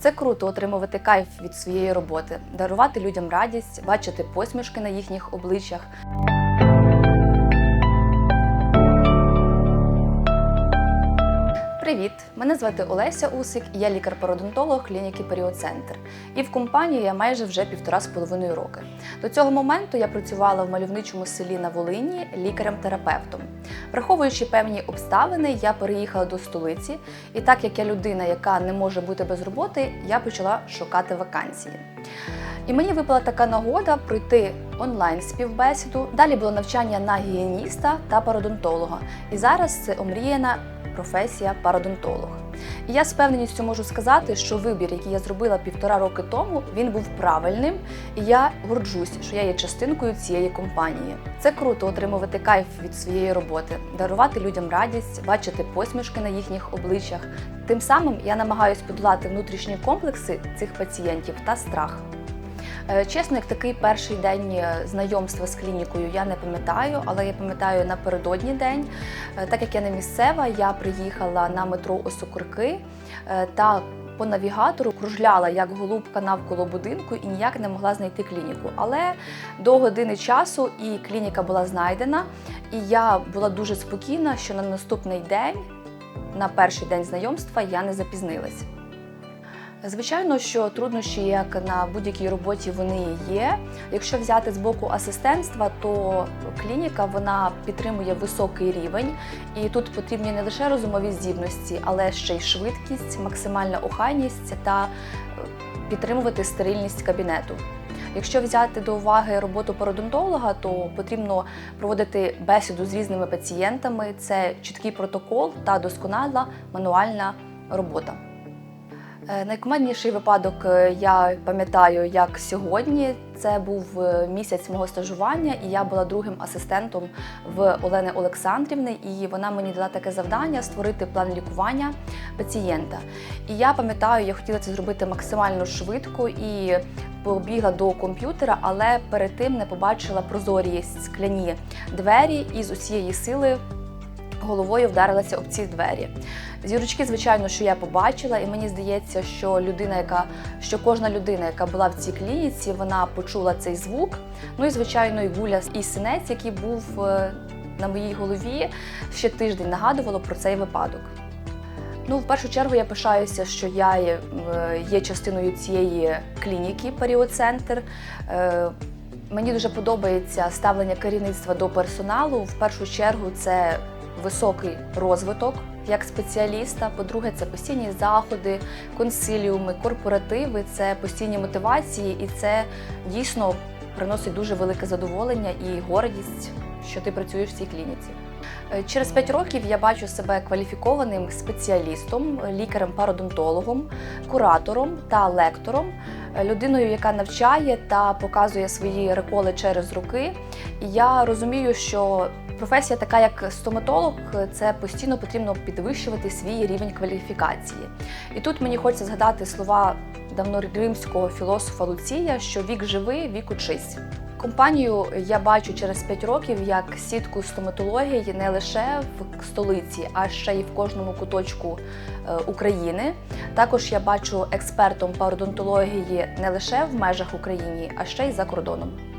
Це круто отримувати кайф від своєї роботи, дарувати людям радість, бачити посмішки на їхніх обличчях. Мене звати Олеся Усик, я лікар-пародонтолог клініки Періоцентр. І в компанії я майже вже півтора з половиною роки. До цього моменту я працювала в мальовничому селі на Волині лікарем-терапевтом. Враховуючи певні обставини, я переїхала до столиці, і так як я людина, яка не може бути без роботи, я почала шукати вакансії. І мені випала така нагода пройти онлайн співбесіду. Далі було навчання на гігієніста та пародонтолога. І зараз це омріяна професія пародонтолог. І я з певненістю можу сказати, що вибір, який я зробила півтора роки тому, він був правильним, і я горджусь, що я є частинкою цієї компанії. Це круто отримувати кайф від своєї роботи, дарувати людям радість, бачити посмішки на їхніх обличчях. Тим самим я намагаюсь подолати внутрішні комплекси цих пацієнтів та страх. Е, Чесно, як такий перший день е, знайомства з клінікою я не пам'ятаю, але я пам'ятаю напередодні день. Е, Так як я не місцева, я приїхала на метро Осокорки та по навігатору кружляла як голубка навколо будинку і ніяк не могла знайти клініку. Але до години часу і клініка була знайдена, і я була дуже спокійна, що на наступний день, на перший день знайомства, я не запізнилась. Звичайно, що труднощі, як на будь-якій роботі, вони є. Якщо взяти з боку асистентства, то клініка вона підтримує високий рівень, і тут потрібні не лише розумові здібності, але ще й швидкість, максимальна охайність та е, підтримувати стерильність кабінету. Якщо взяти до уваги роботу пародонтолога, то потрібно проводити бесіду з різними пацієнтами. Це чіткий протокол та досконала мануальна робота. Е, Найкумедніший випадок е, я пам'ятаю, як сьогодні. Це був е, місяць мого стажування, і я була другим асистентом в Олени Олександрівни, і вона мені дала таке завдання створити план лікування пацієнта. І я пам'ятаю, я хотіла це зробити максимально швидко і побігла до комп'ютера, але перед тим не побачила прозорі скляні двері і з усієї сили головою вдарилася об ці двері. Зірочки, звичайно, що я побачила, і мені здається, що людина, яка що кожна людина, яка була в цій клініці, вона почула цей звук. Ну і звичайно, і гуля і синець, який був е, на моїй голові, ще тиждень нагадувало про цей випадок. Ну, в першу чергу я пишаюся, що я є, частиною цієї клініки Періоцентр. Е, Мені дуже подобається ставлення керівництва до персоналу. В першу чергу це високий розвиток як спеціаліста. По-друге, це постійні заходи, консиліуми, корпоративи, це постійні мотивації, і це дійсно приносить дуже велике задоволення і гордість, що ти працюєш в цій клініці. Е, Через 5 років я бачу себе кваліфікованим спеціалістом, лікарем-пародонтологом, куратором та лектором, е, людиною, яка навчає та показує свої реколи через роки. І я розумію, що професія, така як стоматолог, це постійно потрібно підвищувати свій рівень кваліфікації. І тут мені хочеться згадати слова давно римського філософа Луція, що вік живий, вік учись. Компанію я бачу через 5 років як сітку стоматології не лише в столиці, а ще й в кожному куточку е, України. Також я бачу експертом пародонтології не лише в межах України, а ще й за кордоном.